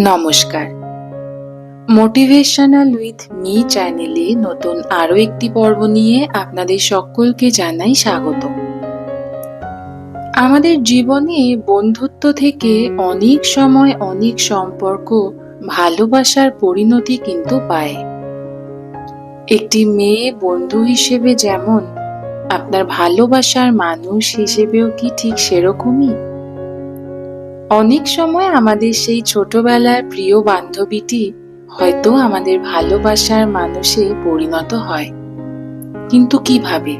নমস্কার। Motivational with me চ্যানেলে নতুন আরও একটি পর্ব নিয়ে আপনাদের সকলকে জানাই স্বাগত। আমাদের জীবনে বন্ধুত্ব থেকে অনেক সময় অনেক সম্পর্ক ভালোবাসার পরিণতি কিন্তু পায়। একটি মেয়ে বন্ধু হিসেবে যেমন আপনার ভালোবাসার মানুষ হিসেবেও কি ঠিক সেরকমই? অনেক সময় আমাদের সেই ছোটবেলার প্রিয় বান্ধবীটি হয়তো আমাদের ভালোবাসার মানুষে পরিণত হয়। কিন্তু কীভাবে?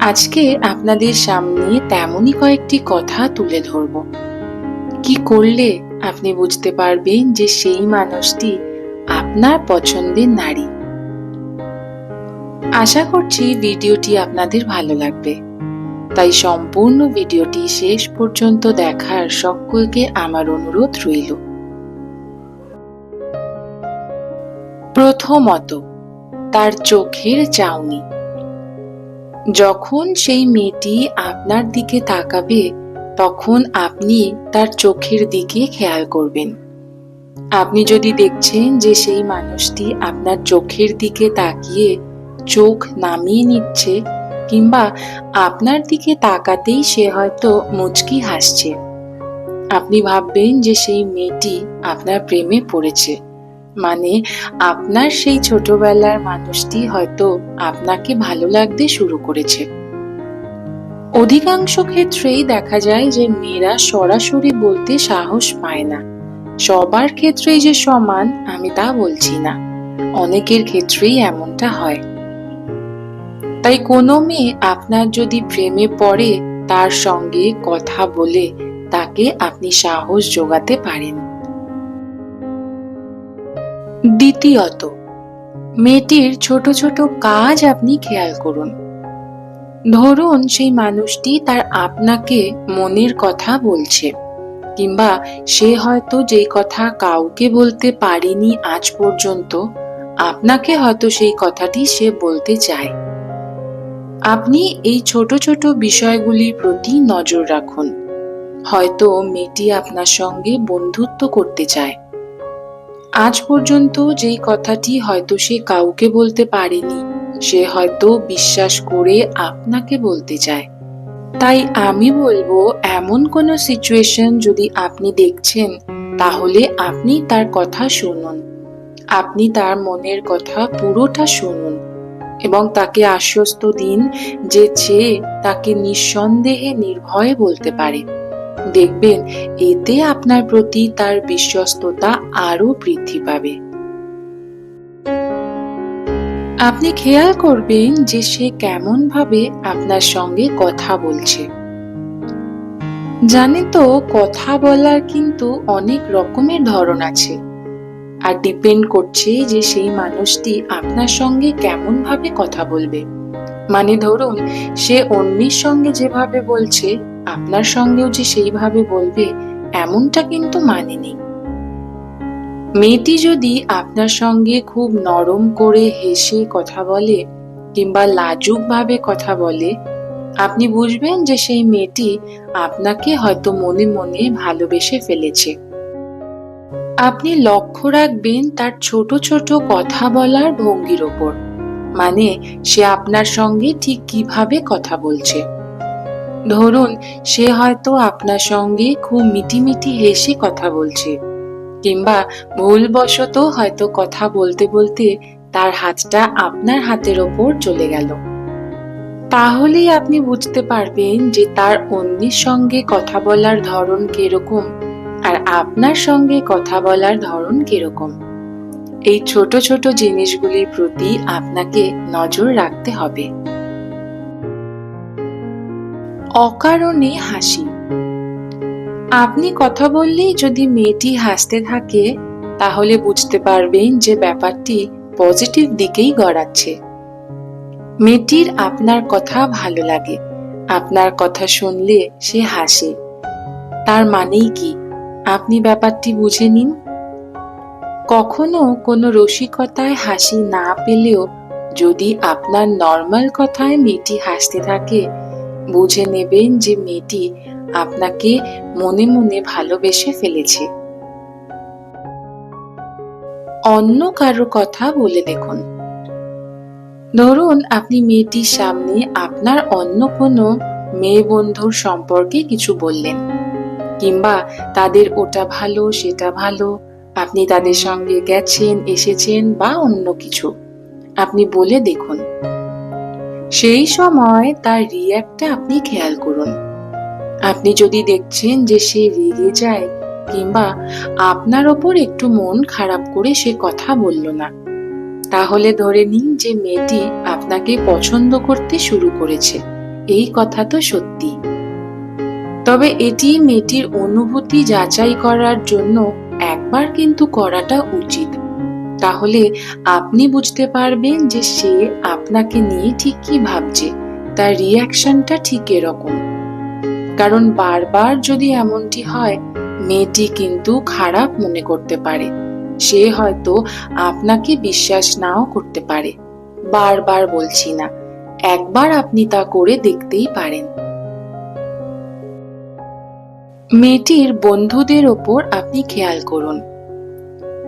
আজকে আপনাদের সামনে তেমনই কয়েকটি কথা তুলে ধরব। কি করলে আপনি বুঝতে পারবেন যে সেই মানুষটি আপনার পছন্দের নারী? আশা করছি ভিডিওটি আপনাদের ভালো লাগবে। তাই সম্পূর্ণ ভিডিওটি শেষ পর্যন্ত দেখার সকলকে আমার অনুরোধ রইল। প্রথমত, তার চোখের চাউনি। যখন সেই মেয়েটি আপনার দিকে তাকাবে, তখন আপনি তার চোখের দিকে খেয়াল করবেন। আপনি যদি দেখছেন যে সেই মানুষটি আপনার চোখের দিকে তাকিয়ে চোখ নামিয়ে নিচ্ছে কিংবা আপনার দিকে তাকাতেই সে হয়তো মুচকি হাসছে। আপনি ভাববেন যে সেই মেয়েটি আপনার প্রেমে পড়েছে। মানে আপনার সেই ছোটবেলার মানুষটি হয়তো আপনাকে ভালো লাগতে শুরু করেছে। অধিকাংশ ক্ষেত্রেই দেখা যায় যে মেয়েরা সরাসরি বলতে সাহস পায় না। সবার ক্ষেত্রেই যে সমান আমি তা বলছি না। অনেকের ক্ষেত্রেই এমনটা হয়। তাই কোনো মেয়ে আপনার যদি প্রেমে পড়ে, তার সঙ্গে কথা বলে, তাকে আপনি সাহস যোগাতে পারেন। দ্বিতীয়ত, মেয়েটির ছোট ছোট কাজ আপনি খেয়াল করুন। ধরুন সেই মানুষটি তার আপনাকে মনের কথা বলছে, কিংবা সে হয়তো যেই কথা কাউকে বলতে পারেনি আজ পর্যন্ত, আপনাকে হয়তো সেই কথাটি সে বলতে চায়। আপনি এই ছোট ছোট বিষয়গুলির প্রতি নজর রাখুন। হয়তো মেয়েটি আপনার সঙ্গে বন্ধুত্ব করতে চায়। আজ পর্যন্ত যেই কথাটি হয়তো সে কাউকে বলতে পারেনি, সে হয়তো বিশ্বাস করে আপনাকে বলতে চায়। তাই আমি বলব, এমন কোনো সিচুয়েশন যদি আপনি দেখছেন, তাহলে আপনি তার কথা শুনুন। আপনি তার মনের কথা পুরোটা শুনুন। এবং তাকে আশ্বস্ত দিন যে সে তাকে নিঃসন্দেহে নির্ভয়ে বলতে পারে। দেখবেন, এতে আপনার প্রতি তার বিশ্বস্ততা আরও বৃদ্ধি পাবে। আপনি খেয়াল করবেন যে সে কেমন ভাবে আপনার সঙ্গে কথা বলছে। জানে তো, কথা বলার কিন্তু অনেক রকমের ধরন আছে। আর ডিপেন্ড করছে যে সেই মানুষটি আপনার সঙ্গে কেমন ভাবে কথা বলবে। মানে ধরুন, সে অন্যের সঙ্গে যেভাবে বলছে, আপনার সঙ্গেও যে সেইভাবে বলবে, এমনটা কিন্তু মানে নেই। মেয়েটি যদি আপনার সঙ্গে খুব নরম করে হেসে কথা বলে কিংবা লাজুক ভাবে কথা বলে, আপনি বুঝবেন যে সেই মেয়েটি আপনাকে হয়তো মনে মনে ভালোবেসে ফেলেছে। আপনি লক্ষ্য রাখবেন তার ছোট ছোট কথা বলার ভঙ্গির ওপর। মানে সে আপনার সঙ্গে ঠিক কীভাবে কথা বলছে। ধরুন, সে হয়তো আপনার সঙ্গে খুব মিটিমিটি হেসে কথা বলছে, কিংবা ভুলবশত হয়তো কথা বলতে বলতে তার হাতটা আপনার হাতের ওপর চলে গেল। তাহলেই আপনি বুঝতে পারবেন যে তার অন্যের সঙ্গে কথা বলার ধরন কীরকম। আর আপনার সঙ্গে কথা বলার ধরন কীরকম? এই ছোট ছোট জিনিসগুলির প্রতি আপনাকে নজর রাখতে হবে। অকারণে হাসি। আপনি কথা বললেই যদি মেয়েটি হাসতে থাকে, তাহলে বুঝতে পারবেন যে ব্যাপারটি পজিটিভ দিকেই গড়াচ্ছে। মেয়েটির আপনার কথা ভালো লাগে। আপনার কথা শুনলে সে হাসে। তার মানেই কি? আপনি ব্যাপারটি বুঝে নিন। কখনো কোনো রসিকতায় হাসি না পেলেও যদি আপনার নর্মাল কথায় মেয়েটি হাসতে থাকে, বুঝে নেবেন যে মেয়েটি আপনাকে মনে মনে ভালোবেসে ফেলেছে। অন্য কারও কথা বলে দেখুন। ধরুন আপনি মেয়েটির সামনে আপনার অন্য কোনো মেয়ে বন্ধুর সম্পর্কে কিছু বললেন। কিংবা তাদের ওটা ভালো, সেটা ভালো, আপনি তাদের সঙ্গে গেছেন, এসেছেন বা অন্য কিছু, আপনি বলে দেখুন। সেই সময় তার রিয়াক্টটা আপনি খেয়াল করুন। আপনি যদি দেখছেন যে সে রেগে যায় কিংবা আপনার ওপর একটু মন খারাপ করে সে কথা বলল না, তাহলে ধরে নিন যে মেয়েটি আপনাকে পছন্দ করতে শুরু করেছে। এই কথা তো সত্যি। তবে এটি মেয়েটির অনুভূতি যাচাই করার জন্য একবার কিন্তু করাটা উচিত। তাহলে আপনি বুঝতে পারবেন যে সে আপনাকে নিয়ে ঠিক কি ভাবছে, তার রিয়াকশনটা ঠিক এরকম। কারণ বারবার যদি এমনটি হয়, মেয়েটি কিন্তু খারাপ মনে করতে পারে। সে হয়তো আপনাকে বিশ্বাস নাও করতে পারে। বারবার বলছি না, একবার আপনি তা করে দেখতেই পারেন। মেয়েটির বন্ধুদের ওপর আপনি খেয়াল করুন।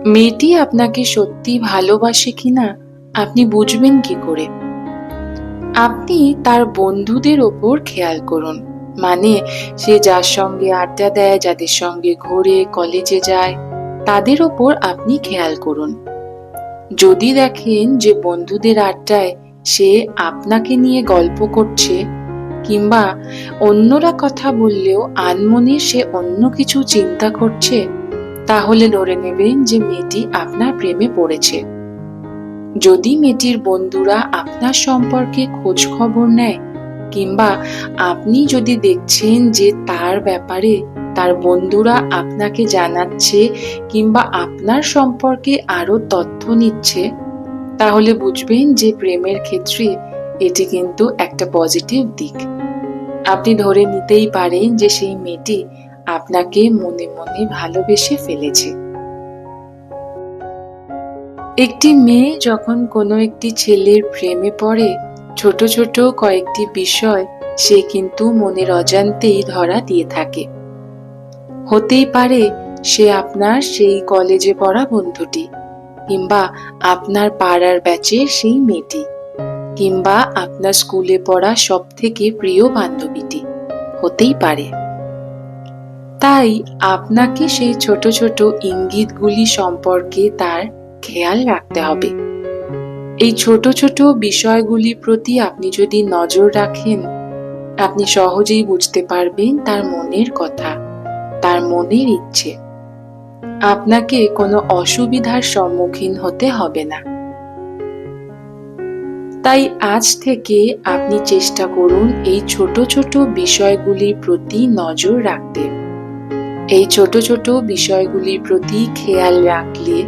মেয়েটি আপনাকে সত্যি ভালোবাসে কিনা আপনি বুঝবেন কি করে? আপনি তার বন্ধুদের ওপর খেয়াল করুন। মানে সে যার সঙ্গে আড্ডা দেয়, যাদের সঙ্গে ঘোরে, কলেজে যায়, তাদের ওপর আপনি খেয়াল করুন। যদি দেখেন যে বন্ধুদের আড্ডায় সে আপনাকে নিয়ে গল্প করছে কিংবা অন্যরা কথা বললেও আনমনে সে অন্য কিছু চিন্তা করছে, তাহলে ধরে নেবেন যে মেয়েটি আপনার প্রেমে পড়েছে। যদি মেয়েটির বন্ধুরা আপনার সম্পর্কে খোঁজ খবর নেয়, কিংবা আপনি যদি দেখছেন যে তার ব্যাপারে তার বন্ধুরা আপনাকে জানাচ্ছে কিংবা আপনার সম্পর্কে আরও তথ্য নিচ্ছে, তাহলে বুঝবেন যে প্রেমের ক্ষেত্রে এটি কিন্তু একটা পজিটিভ দিক। আপনি ধরে নিতেই পারেন যে সেই মেয়েটি আপনাকে মনে মনে ভালোবেসে ফেলেছে। একটি মেয়ে যখন কোনো একটি ছেলের প্রেমে পড়ে, ছোট ছোট কয়েকটি বিষয় সে কিন্তু মনের অজান্তেই ধরা দিয়ে থাকে। হতেই পারে সে আপনার সেই কলেজে পড়া বন্ধুটি কিংবা আপনার পাড়ার ব্যাচের সেই মেয়েটি। কিংবা আপনার স্কুলে পড়া সব থেকে প্রিয় বান্ধবীটি হতেই পারে। তাই আপনাকে সেই ছোট ছোট ইঙ্গিতগুলি সম্পর্কে তার খেয়াল রাখতে হবে। এই ছোট ছোট বিষয়গুলির প্রতি আপনি যদি নজর রাখেন, আপনি সহজেই বুঝতে পারবেন তার মনের কথা, তার মনের ইচ্ছে। আপনাকে কোনো অসুবিধার সম্মুখীন হতে হবে না। তাই আজ থেকে আপনি চেষ্টা করুন এই ছোট ছোট বিষয়গুলির প্রতি নজর রাখতে। এই ছোট ছোট বিষয়গুলির প্রতি খেয়াল রাখলে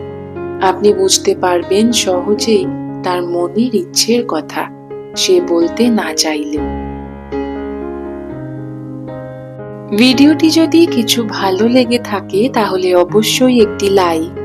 আপনি বুঝতে পারবেন সহজেই তার মনের ইচ্ছের কথা, সে বলতে না চাইলেও ভিডিওটি যদি কিছু ভালো লেগে থাকে তাহলে অবশ্যই একটি লাইক